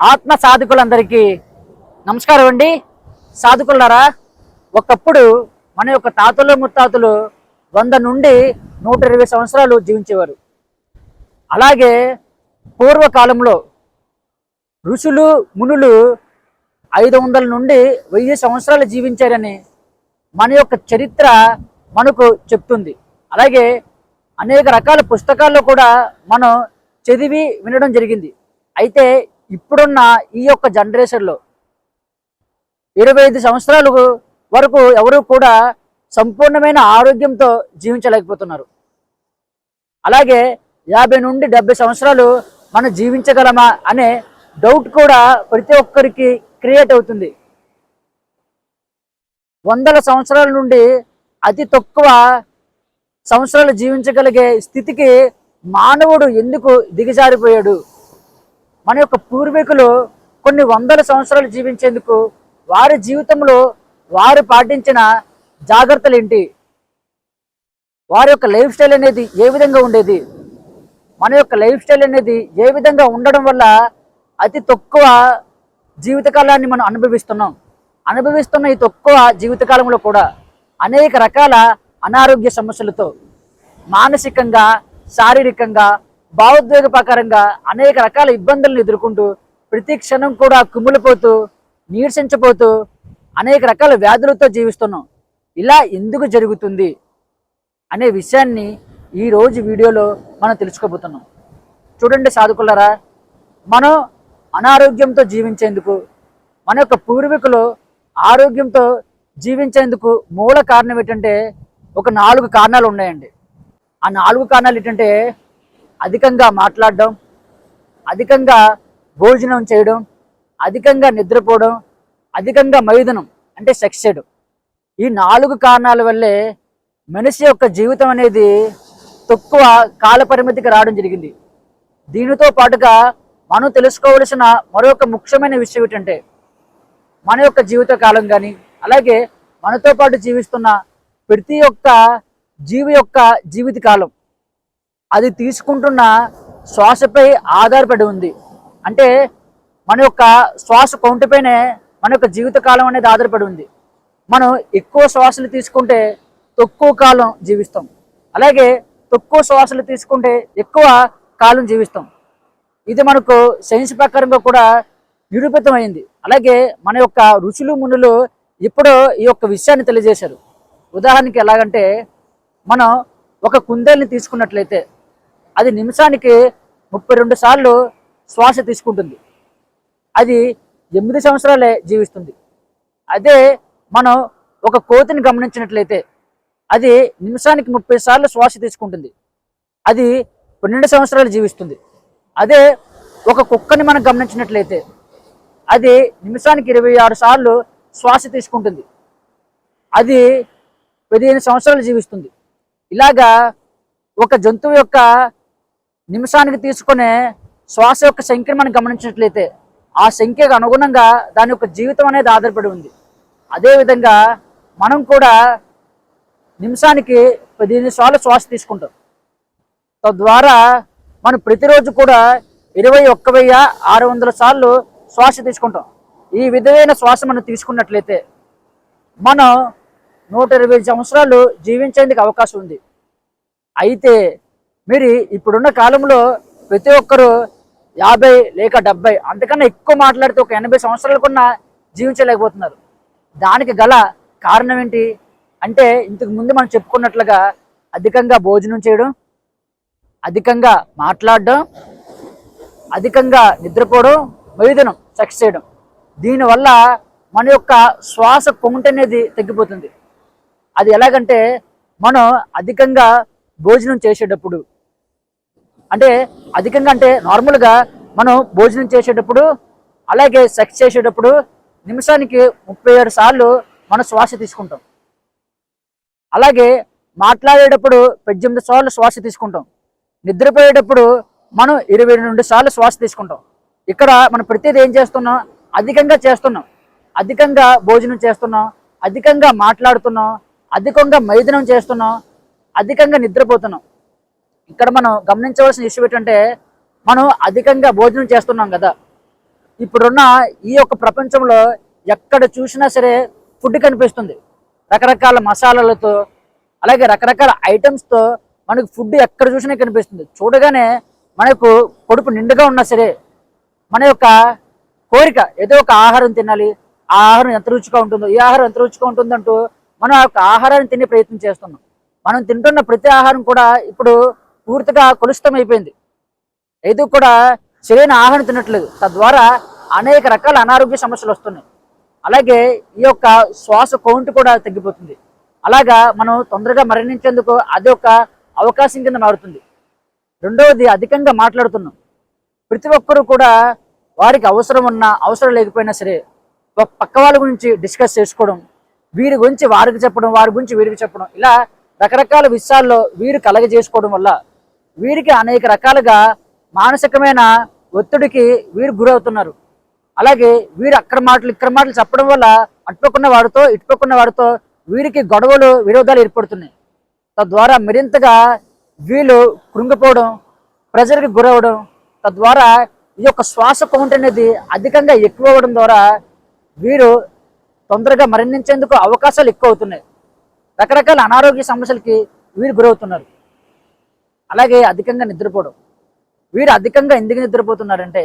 ఆత్మ సాధకులందరికీ నమస్కారం అండి. సాధకులారా ఒకప్పుడు మన యొక్క తాతలు ముత్తాతలు వంద నుండి నూట ఇరవై సంవత్సరాలు జీవించేవారు. అలాగే పూర్వకాలంలో ఋషులు మునులు ఐదు వందల నుండి వెయ్యి సంవత్సరాలు జీవించారని మన యొక్క చరిత్ర మనకు చెప్తుంది. అలాగే అనేక రకాల పుస్తకాల్లో కూడా మనం చదివి వినడం జరిగింది. అయితే ఇప్పుడున్న ఈ యొక్క జనరేషన్లో ఇరవై ఐదు సంవత్సరాలు వరకు ఎవరు కూడా సంపూర్ణమైన ఆరోగ్యంతో జీవించలేకపోతున్నారు. అలాగే యాభై నుండి డెబ్బై సంవత్సరాలు మనం జీవించగలమా అనే డౌట్ కూడా ప్రతి ఒక్కరికి క్రియేట్ అవుతుంది. వందల సంవత్సరాల నుండి అతి తక్కువ సంవత్సరాలు జీవించగలిగే స్థితికి మానవుడు ఎందుకు దిగజారిపోయాడు? మన యొక్క పూర్వీకులు కొన్ని వందల సంవత్సరాలు జీవించేందుకు వారి జీవితంలో వారు పాటించిన జాగ్రత్తలు ఏంటి? వారి యొక్క లైఫ్ స్టైల్ అనేది ఏ విధంగా ఉండేది? మన యొక్క లైఫ్ స్టైల్ అనేది ఏ విధంగా ఉండడం వల్ల అతి తక్కువ జీవితకాలాన్ని మనం అనుభవిస్తున్నాం? అనుభవిస్తున్న ఈ తక్కువ జీవితకాలంలో కూడా అనేక రకాల అనారోగ్య సమస్యలతో మానసికంగా శారీరకంగా భావోద్వేగ ప్రకారంగా అనేక రకాల ఇబ్బందులను ఎదుర్కొంటూ ప్రతి క్షణం కూడా కుమిలిపోతూ నీరసించపోతూ అనేక రకాల వ్యాధులతో జీవిస్తున్నాం. ఇలా ఎందుకు జరుగుతుంది అనే విషయాన్ని ఈ రోజు వీడియోలో మనం తెలుసుకోబోతున్నాం. చూడండి సాధుకులరా మనం అనారోగ్యంతో జీవించేందుకు మన యొక్క పూర్వీకులు ఆరోగ్యంతో జీవించేందుకు మూల కారణం ఏంటంటే ఒక నాలుగు కారణాలు ఉన్నాయండి. ఆ నాలుగు కారణాలు ఏంటంటే అధికంగా మాట్లాడడం అధికంగా భోజనం చేయడం అధికంగా నిద్రపోవడం అధికంగా మైదనం అంటే సెక్స్ చేయడం. ఈ నాలుగు కారణాల వల్లే మనిషి యొక్క జీవితం అనేది తక్కువ కాల పరిమితికి రావడం జరిగింది. దీనితో పాటుగా మనం తెలుసుకోవలసిన మరొక ముఖ్యమైన విషయం ఏంటంటే మన యొక్క జీవిత కాలం కానీ అలాగే మనతో పాటు జీవిస్తున్న ప్రతి ఒక్క జీవి యొక్క జీవిత కాలం అది తీసుకుంటున్న శ్వాసపై ఆధారపడి ఉంది. అంటే మన యొక్క శ్వాస కౌంటుపైనే మన యొక్క జీవిత కాలం అనేది ఆధారపడి ఉంది. మనం ఎక్కువ శ్వాసలు తీసుకుంటే తక్కువ కాలం జీవిస్తాం. అలాగే తక్కువ శ్వాసలు తీసుకుంటే ఎక్కువ కాలం జీవిస్తాం. ఇది మనకు సైన్స్ ప్రకారంగా కూడా నిరూపితమైంది. అలాగే మన యొక్క ఋషులు మునులు ఇప్పుడు ఈ యొక్క విషయాన్ని తెలియజేశారు. ఉదాహరణకి ఎలాగంటే మనం ఒక కుందేల్ని తీసుకున్నట్లయితే అది నిమిషానికి ముప్పై రెండు సార్లు శ్వాస తీసుకుంటుంది. అది ఎనిమిది సంవత్సరాలే జీవిస్తుంది. అదే మనం ఒక కోతిని గమనించినట్లయితే అది నిమిషానికి ముప్పై సార్లు శ్వాస తీసుకుంటుంది. అది పన్నెండు సంవత్సరాలు జీవిస్తుంది. అదే ఒక కుక్కని మనం గమనించినట్లయితే అది నిమిషానికి ఇరవై ఆరు సార్లు శ్వాస తీసుకుంటుంది. అది పదిహేను సంవత్సరాలు జీవిస్తుంది. ఇలాగా ఒక జంతువు యొక్క నిమిషానికి తీసుకునే శ్వాస యొక్క సంఖ్యను మనం గమనించినట్లయితే ఆ సంఖ్యకు అనుగుణంగా దాని యొక్క జీవితం అనేది ఆధారపడి ఉంది. అదేవిధంగా మనం కూడా నిమిషానికి పదిహేను సార్లు శ్వాస తీసుకుంటాం. తద్వారా మనం ప్రతిరోజు కూడా ఇరవై ఒక్క వెయ్యి ఆరు వందల సార్లు శ్వాస తీసుకుంటాం. ఈ విధమైన శ్వాస మనం తీసుకున్నట్లయితే మనం నూట ఇరవై సంవత్సరాలు జీవించేందుకు అవకాశం ఉంది. అయితే మీరు ఇప్పుడున్న కాలంలో ప్రతి ఒక్కరూ యాభై లేక డెబ్బై అంతకన్నా ఎక్కువ మాట్లాడితే ఒక ఎనభై సంవత్సరాలకున్నా జీవించలేకపోతున్నారు. దానికి గల కారణం ఏంటి? అంటే ఇంతకు ముందు మనం చెప్పుకున్నట్లుగా అధికంగా భోజనం చేయడం అధికంగా మాట్లాడడం అధికంగా నిద్రపోవడం మైదనం సెక్స్ చేయడం. దీనివల్ల మన యొక్క శ్వాస పొంట అనేది తగ్గిపోతుంది. అది ఎలాగంటే మనం అధికంగా భోజనం చేసేటప్పుడు అంటే అధికంగా అంటే నార్మల్గా మనం భోజనం చేసేటప్పుడు అలాగే సెక్స్ చేసేటప్పుడు నిమిషానికి ముప్పై ఏడు సార్లు మనం శ్వాస తీసుకుంటాం. అలాగే మాట్లాడేటప్పుడు పద్దెనిమిది సార్లు శ్వాస తీసుకుంటాం. నిద్రపోయేటప్పుడు మనం ఇరవై రెండు సార్లు శ్వాస తీసుకుంటాం. ఇక్కడ మనం ప్రతిదీ ఏం చేస్తున్నాం? అధికంగా చేస్తున్నాం. అధికంగా భోజనం చేస్తున్నాం. అధికంగా మాట్లాడుతున్నాం. అధికంగా మైదనం చేస్తున్నాం. అధికంగా నిద్రపోతున్నాం. ఇక్కడ మనం గమనించవలసిన విషయం ఏంటంటే మనం అధికంగా భోజనం చేస్తున్నాం కదా. ఇప్పుడున్న ఈ యొక్క ప్రపంచంలో ఎక్కడ చూసినా సరే ఫుడ్ కనిపిస్తుంది. రకరకాల మసాలాలతో అలాగే రకరకాల ఐటమ్స్తో మనకు ఫుడ్ ఎక్కడ చూసినా కనిపిస్తుంది. చూడగానే మనకు పొడుపు నిండుగా ఉన్నా సరే మన యొక్క కోరిక ఏదో ఒక ఆహారం తినాలి ఆ ఆహారం ఎంత రుచిగా ఉంటుందో ఈ ఆహారం ఎంత రుచిగా ఉంటుందంటూ మనం ఆ యొక్క ఆహారాన్ని తినే ప్రయత్నం చేస్తున్నాం. మనం తింటున్న ప్రతి ఆహారం కూడా ఇప్పుడు పూర్తిగా కలుషితం అయిపోయింది ఏది కూడా సరైన ఆహారం తినట్లేదు తద్వారా అనేక రకాల అనారోగ్య సమస్యలు వస్తున్నాయి. అలాగే ఈ యొక్క శ్వాస కౌంట్ కూడా తగ్గిపోతుంది. అలాగా మనం తొందరగా మరణించేందుకు అది ఒక అవకాశం కింద మారుతుంది. రెండవది అధికంగా మాట్లాడుతున్నాం. ప్రతి ఒక్కరూ కూడా వారికి అవసరం ఉన్నా అవసరం లేకపోయినా సరే పక్క వాళ్ళ గురించి డిస్కస్ చేసుకోవడం వీరి గురించి వారికి చెప్పడం వారి గురించి వీరికి చెప్పడం ఇలా రకరకాల విషయాల్లో వీరు కలగజేసుకోవడం వల్ల వీరికి అనేక రకాలుగా మానసికమైన ఒత్తిడికి వీరు గురవుతున్నారు. అలాగే వీరు అక్కడ మాటలు ఇక్కడ మాటలు చెప్పడం వల్ల అటుపక్కున్న వాడితో ఇటుపక్కున్న వాడితో వీరికి గొడవలు విరోధాలు ఏర్పడుతున్నాయి. తద్వారా మరింతగా వీళ్ళు కృంగిపోవడం ప్రజలకు గురవడం తద్వారా ఈ యొక్క శ్వాస కౌంట్ అనేది అధికంగా ఎక్కువ అవ్వడం ద్వారా వీరు తొందరగా మరణించేందుకు అవకాశాలు ఎక్కువ అవుతున్నాయి రకరకాల అనారోగ్య సమస్యలకి వీరు గురవుతున్నారు. అలాగే అధికంగా నిద్రపోవడం. వీరు అధికంగా ఎందుకు నిద్రపోతున్నారంటే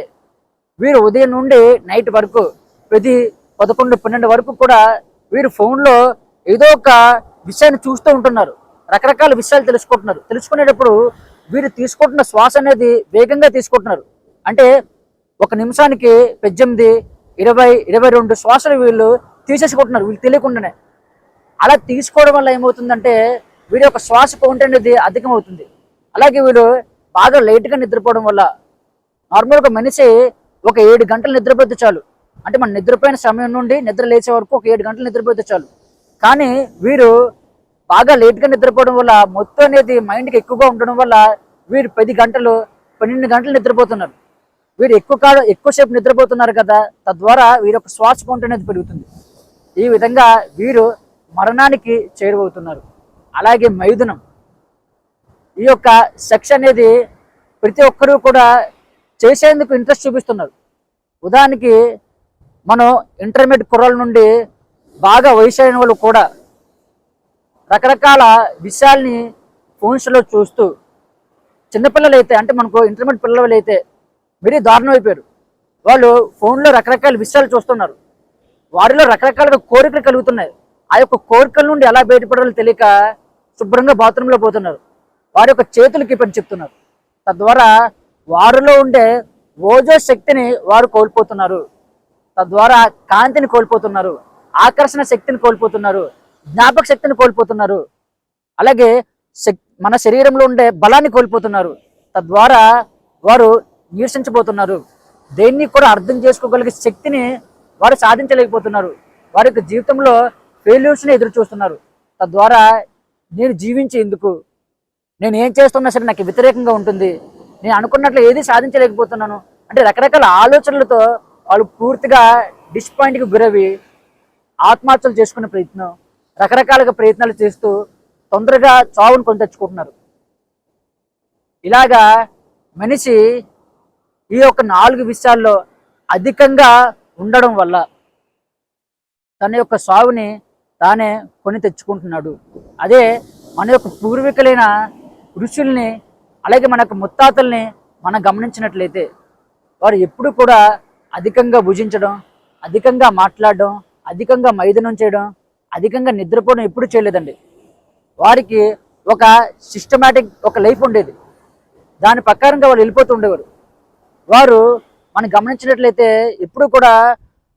వీరు ఉదయం నుండి నైట్ వరకు ప్రతి పదకొండు పన్నెండు వరకు కూడా వీరు ఫోన్లో ఏదో ఒక విషయాన్ని చూస్తూ ఉంటున్నారు. రకరకాల విషయాలు తెలుసుకుంటున్నారు. తెలుసుకునేటప్పుడు వీరు తీసుకుంటున్న శ్వాస అనేది వేగంగా తీసుకుంటున్నారు. అంటే ఒక నిమిషానికి పద్దెనిమిది ఇరవై ఇరవై రెండు శ్వాసలు వీళ్ళు తీసేసుకుంటున్నారు వీళ్ళు తెలియకుండానే. అలా తీసుకోవడం వల్ల ఏమవుతుందంటే వీడి యొక్క శ్వాస కౌంట్ అనేది అధికమవుతుంది. అలాగే వీడు బాగా లేట్గా నిద్రపోవడం వల్ల నార్మల్గా మనిషి ఒక ఏడు గంటలు నిద్రపోతే చాలు. అంటే మన నిద్రపోయిన సమయం నుండి నిద్ర లేచే వరకు ఒక ఏడు గంటలు నిద్రపోతే చాలు. కానీ వీరు బాగా లేట్గా నిద్రపోవడం వల్ల మొత్తం అనేది మైండ్కి ఎక్కువగా ఉండడం వల్ల వీరు పది గంటలు పన్నెండు గంటలు నిద్రపోతున్నారు. వీరు ఎక్కువ కాలం ఎక్కువసేపు నిద్రపోతున్నారు కదా తద్వారా వీరి యొక్క శ్వాస కౌంట్ అనేది పెరుగుతుంది. ఈ విధంగా వీరు మరణానికి చేరువవుతున్నారు. అలాగే మైథునం ఈ యొక్క సెక్స్ అనేది ప్రతి ఒక్కరూ కూడా చేసేందుకు ఇంట్రెస్ట్ చూపిస్తున్నారు. ఉదాహరణకి మనం ఇంటర్మీడియట్ కుర్రల నుండి బాగా వయసు అయిన వాళ్ళు కూడా రకరకాల విషయాల్ని ఫోన్స్లో చూస్తూ చిన్నపిల్లలు అయితే అంటే మనకు ఇంటర్మీడియట్ పిల్లలు అయితే మరీ దారుణం అయిపోయారు. వాళ్ళు ఫోన్లో రకరకాల విషయాలు చూస్తున్నారు. వారిలో రకరకాల కోరికలు కలుగుతున్నాయి. ఆ యొక్క కోరికల నుండి ఎలా బయటపడాలో తెలియక శుభ్రంగా బాత్రూంలో పోతున్నారు. వారి యొక్క చేతులకి పని చెప్తున్నారు. తద్వారా వారిలో ఉండే ఓజో శక్తిని వారు కోల్పోతున్నారు. తద్వారా కాంతిని కోల్పోతున్నారు. ఆకర్షణ శక్తిని కోల్పోతున్నారు. జ్ఞాపక శక్తిని కోల్పోతున్నారు. అలాగే మన శరీరంలో ఉండే బలాన్ని కోల్పోతున్నారు. తద్వారా వారు నీరసించబోతున్నారు. దేన్ని కూడా అర్థం చేసుకోగలిగే శక్తిని వారు సాధించలేకపోతున్నారు. వారి యొక్క జీవితంలో ఫెయిల్యూర్స్ని ఎదురు చూస్తున్నారు తద్వారా నేను జీవించేందుకు నేను ఏం చేస్తున్నా సరే నాకు వ్యతిరేకంగా ఉంటుంది. నేను అనుకున్నట్లు ఏది సాధించలేకపోతున్నాను. అంటే రకరకాల ఆలోచనలతో వాళ్ళు పూర్తిగా డిస్పాయింట్కి గురవి ఆత్మహత్యలు చేసుకునే ప్రయత్నం రకరకాలుగా ప్రయత్నాలు చేస్తూ తొందరగా చావును కొని తెచ్చుకుంటున్నారు. ఇలాగా మనిషి ఈ యొక్క నాలుగు విషయాల్లో అధికంగా ఉండడం వల్ల తన యొక్క సాగుని తానే కొని తెచ్చుకుంటున్నాడు. అదే మన యొక్క పూర్వీకులైన ఋషుల్ని అలాగే మనకు ముత్తాతల్ని మనం గమనించినట్లయితే వారు ఎప్పుడు కూడా అధికంగా భుజించడం అధికంగా మాట్లాడడం అధికంగా మైదనం చేయడం అధికంగా నిద్రపోవడం ఎప్పుడు చేయలేదండి. వారికి ఒక సిస్టమేటిక్ ఒక లైఫ్ ఉండేది. దాని ప్రకారంగా వాళ్ళు వెళ్ళిపోతూ ఉండేవారు. వారు మనం గమనించినట్లయితే ఎప్పుడు కూడా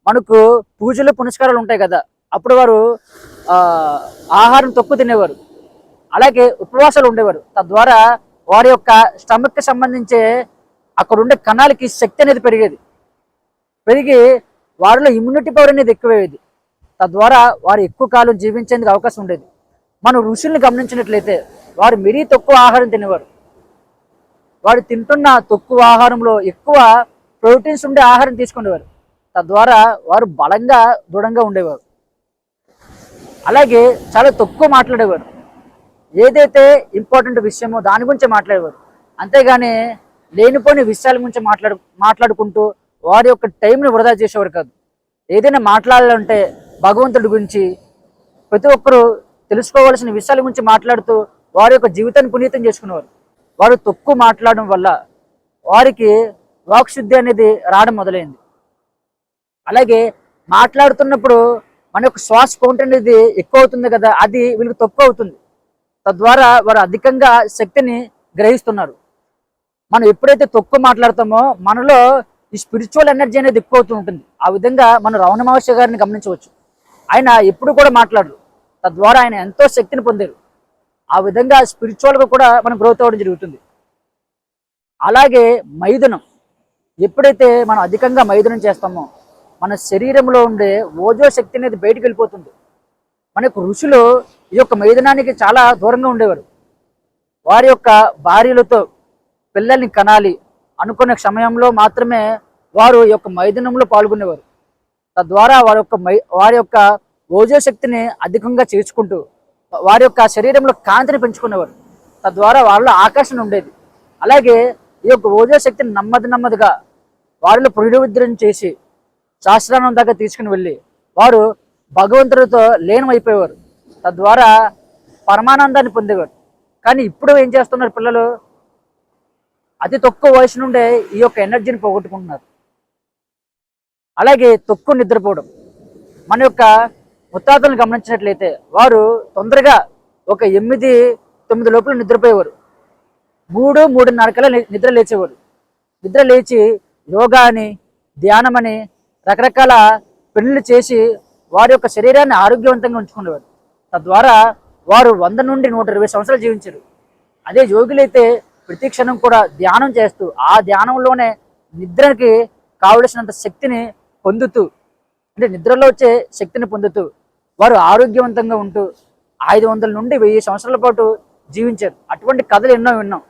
మనకు పూజలు పునస్కారాలు ఉంటాయి కదా అప్పుడు వారు ఆహారం తక్కువ తినేవారు. అలాగే ఉపవాసాలు ఉండేవారు. తద్వారా వారి యొక్క స్టమక్కి సంబంధించే అక్కడ ఉండే కణాలకి శక్తి అనేది పెరిగేది. పెరిగి వారిలో ఇమ్యూనిటీ పవర్ అనేది ఎక్కువయ్యేది. తద్వారా వారు ఎక్కువ కాలం జీవించేందుకు అవకాశం ఉండేది. మనం ఋషుల్ని గమనించినట్లయితే వారు మరీ తక్కువ ఆహారం తినేవారు. వారు తింటున్న తక్కువ ఆహారంలో ఎక్కువ ప్రోటీన్స్ ఉండే ఆహారం తీసుకునేవారు. తద్వారా వారు బలంగా దృఢంగా ఉండేవారు. అలాగే చాలా తక్కువ మాట్లాడేవారు. ఏదైతే ఇంపార్టెంట్ విషయమో దాని గురించి మాట్లాడేవారు. అంతేగాని లేనిపోని విషయాల గురించి మాట్లాడు మాట్లాడుకుంటూ వారి యొక్క టైంని వృధా చేసేవారు కాదు. ఏదైనా మాట్లాడాలంటే భగవంతుడి గురించి ప్రతి ఒక్కరూ తెలుసుకోవాల్సిన విషయాల గురించి మాట్లాడుతూ వారి యొక్క జీవితాన్ని పునీతం చేసుకునేవారు. వారు తక్కువ మాట్లాడడం వల్ల వారికి వాక్శుద్ధి అనేది రావడం మొదలైంది. అలాగే మాట్లాడుతున్నప్పుడు మన యొక్క శ్వాస కౌంట్ అనేది ఎక్కువ అవుతుంది కదా అది వీళ్ళకి తక్కువ అవుతుంది. తద్వారా వారు అధికంగా శక్తిని గ్రహిస్తున్నారు. మనం ఎప్పుడైతే తక్కువ మాట్లాడతామో మనలో ఈ స్పిరిచువల్ ఎనర్జీ అనేది ఎక్కువ అవుతూ ఉంటుంది. ఆ విధంగా మనం రమణ మహర్షి గారిని గమనించవచ్చు. ఆయన ఎప్పుడు కూడా మాట్లాడరు. తద్వారా ఆయన ఎంతో శక్తిని పొందారు. ఆ విధంగా స్పిరిచువల్గా కూడా మనం గ్రోత్ అవ్వడం జరుగుతుంది. అలాగే మైదనం ఎప్పుడైతే మనం అధికంగా మైదనం చేస్తామో మన శరీరంలో ఉండే ఓజో శక్తి అనేది బయటకు వెళ్ళిపోతుంది. మన యొక్క ఋషులు ఈ యొక్క మైదానానికి చాలా దూరంగా ఉండేవారు. వారి యొక్క భార్యలతో పిల్లల్ని కనాలి అనుకునే సమయంలో మాత్రమే వారు ఈ యొక్క మైదానంలో పాల్గొనేవారు. తద్వారా వారి యొక్క మై వారి యొక్క ఓజో శక్తిని అధికంగా చేర్చుకుంటూ వారి యొక్క శరీరంలో కాంతిని పెంచుకునేవారు. తద్వారా వాళ్ళ ఆకర్షణ ఉండేది. అలాగే ఈ యొక్క ఓజో శక్తిని నెమ్మది నెమ్మదిగా వారిలో పునరుద్ధరణ చేసి శాస్త్రానం దాకా తీసుకుని వెళ్ళి వారు భగవంతుడితో లీనమైపోయేవారు. తద్వారా పరమానందాన్ని పొందేవారు. కానీ ఇప్పుడు ఏం చేస్తున్నారు పిల్లలు? అతి తక్కువ వయసు నుండే ఈ యొక్క ఎనర్జీని పోగొట్టుకుంటున్నారు. అలాగే తక్కువ నిద్రపోవడం. మన యొక్క ముత్తాతలను గమనించినట్లయితే వారు తొందరగా ఒక ఎనిమిది తొమ్మిది లోపల నిద్రపోయేవారు. మూడు మూడున్నర నిద్ర లేచేవారు. నిద్ర లేచి యోగా అని ధ్యానం అని రకరకాల పనులు చేసి వారి యొక్క శరీరాన్ని ఆరోగ్యవంతంగా ఉంచుకునేవారు తద్వారా వారు వంద నుండి నూట ఇరవై సంవత్సరాలు జీవించారు. అదే యోగులైతే ప్రతి క్షణం కూడా ధ్యానం చేస్తూ ఆ ధ్యానంలోనే నిద్రకి కావలసినంత శక్తిని పొందుతూ అంటే నిద్రలో వచ్చే శక్తిని పొందుతూ వారు ఆరోగ్యవంతంగా ఉంటూ ఐదు వందల నుండి వెయ్యి సంవత్సరాల పాటు జీవించారు. అటువంటి కథలు ఎన్నో విన్నాం.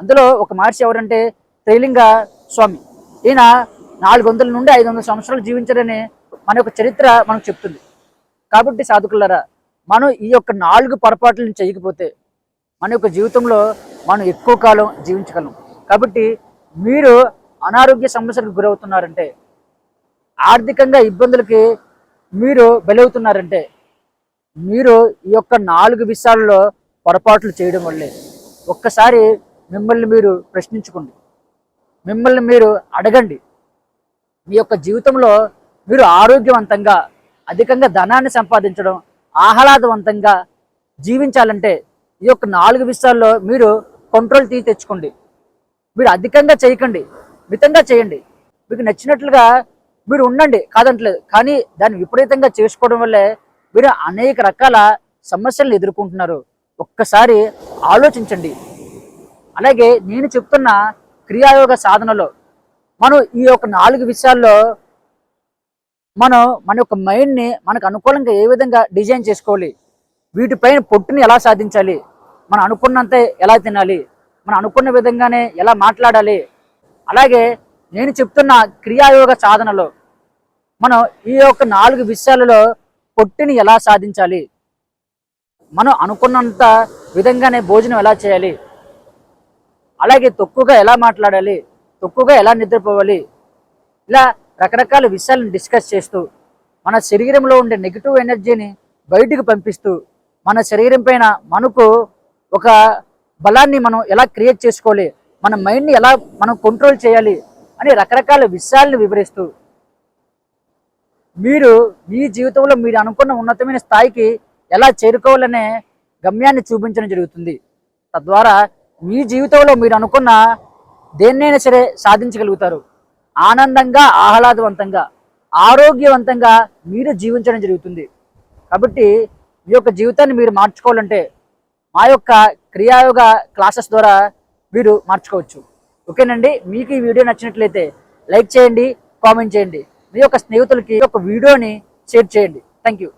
అందులో ఒక మహర్షి ఎవరంటే త్రైలింగ స్వామి. ఈయన నాలుగు వందల నుండి ఐదు వందల సంవత్సరాలు జీవించారని మన యొక్క చరిత్ర మనకు చెప్తుంది. కాబట్టి సాధకులారా మనం ఈ యొక్క నాలుగు పొరపాట్లను చేయకపోతే మన యొక్క జీవితంలో మనం ఎక్కువ కాలం జీవించగలం. కాబట్టి మీరు అనారోగ్య సమస్యలకు గురవుతున్నారంటే ఆర్థికంగా ఇబ్బందులకి మీరు బలవుతున్నారంటే మీరు ఈ యొక్క నాలుగు విషయాల్లో పొరపాట్లు చేయడం వల్లే. ఒక్కసారి మిమ్మల్ని మీరు ప్రశ్నించుకోండి. మిమ్మల్ని మీరు అడగండి. మీ యొక్క జీవితంలో మీరు ఆరోగ్యవంతంగా అధికంగా ధనాన్ని సంపాదించడం ఆహ్లాదవంతంగా జీవించాలంటే ఈ యొక్క నాలుగు విషయాల్లో మీరు కంట్రోల్ తీసి తెచ్చుకోండి. మీరు అధికంగా చేయకండి. మితంగా చేయండి. మీకు నచ్చినట్లుగా మీరు ఉండండి. కాదంటలేదు. కానీ దాన్ని విపరీతంగా చేసుకోవడం వల్లే మీరు అనేక రకాల సమస్యలను ఎదుర్కొంటున్నారు. ఒక్కసారి ఆలోచించండి. అలాగే నేను చెప్తున్న క్రియాయోగ సాధనలో మనం ఈ యొక్క నాలుగు విషయాల్లో మనం మన యొక్క మైండ్ని మనకు అనుకూలంగా ఏ విధంగా డిజైన్ చేసుకోవాలి? వీటిపైన పొట్టుని ఎలా సాధించాలి? మనం అనుకున్నంత ఎలా తినాలి? మనం అనుకున్న విధంగానే ఎలా మాట్లాడాలి? అలాగే నేను చెప్తున్న క్రియాయోగ సాధనలో మనం ఈ యొక్క నాలుగు విషయాలలో పొట్టిని ఎలా సాధించాలి? మనం అనుకున్నంత విధంగానే భోజనం ఎలా చేయాలి? అలాగే తక్కువగా ఎలా మాట్లాడాలి? తక్కువగా ఎలా నిద్రపోవాలి? ఇలా రకరకాల విషయాలను డిస్కస్ చేస్తూ మన శరీరంలో ఉండే నెగిటివ్ ఎనర్జీని బయటికి పంపిస్తూ మన శరీరం పైన మనకు ఒక బలాన్ని మనం ఎలా క్రియేట్ చేసుకోవాలి మన మైండ్ని ఎలా మనం కంట్రోల్ చేయాలి అని రకరకాల విషయాలను వివరిస్తూ మీరు మీ జీవితంలో మీరు అనుకున్న ఉన్నతమైన స్థాయికి ఎలా చేరుకోవాలనే గమ్యాన్ని చూపించడం జరుగుతుంది. తద్వారా మీ జీవితంలో మీరు అనుకున్న దేన్నైనా సరే సాధించగలుగుతారు. ఆనందంగా ఆహ్లాదవంతంగా ఆరోగ్యవంతంగా మీరు జీవించడం జరుగుతుంది. కాబట్టి మీ యొక్క జీవితాన్ని మీరు మార్చుకోవాలంటే మా యొక్క క్రియాయోగ క్లాసెస్ ద్వారా మీరు మార్చుకోవచ్చు. ఓకేనండి? మీకు ఈ వీడియో నచ్చినట్లయితే లైక్ చేయండి కామెంట్ చేయండి. మీ యొక్క స్నేహితులకి ఈ యొక్క వీడియోని షేర్ చేయండి. Thank you.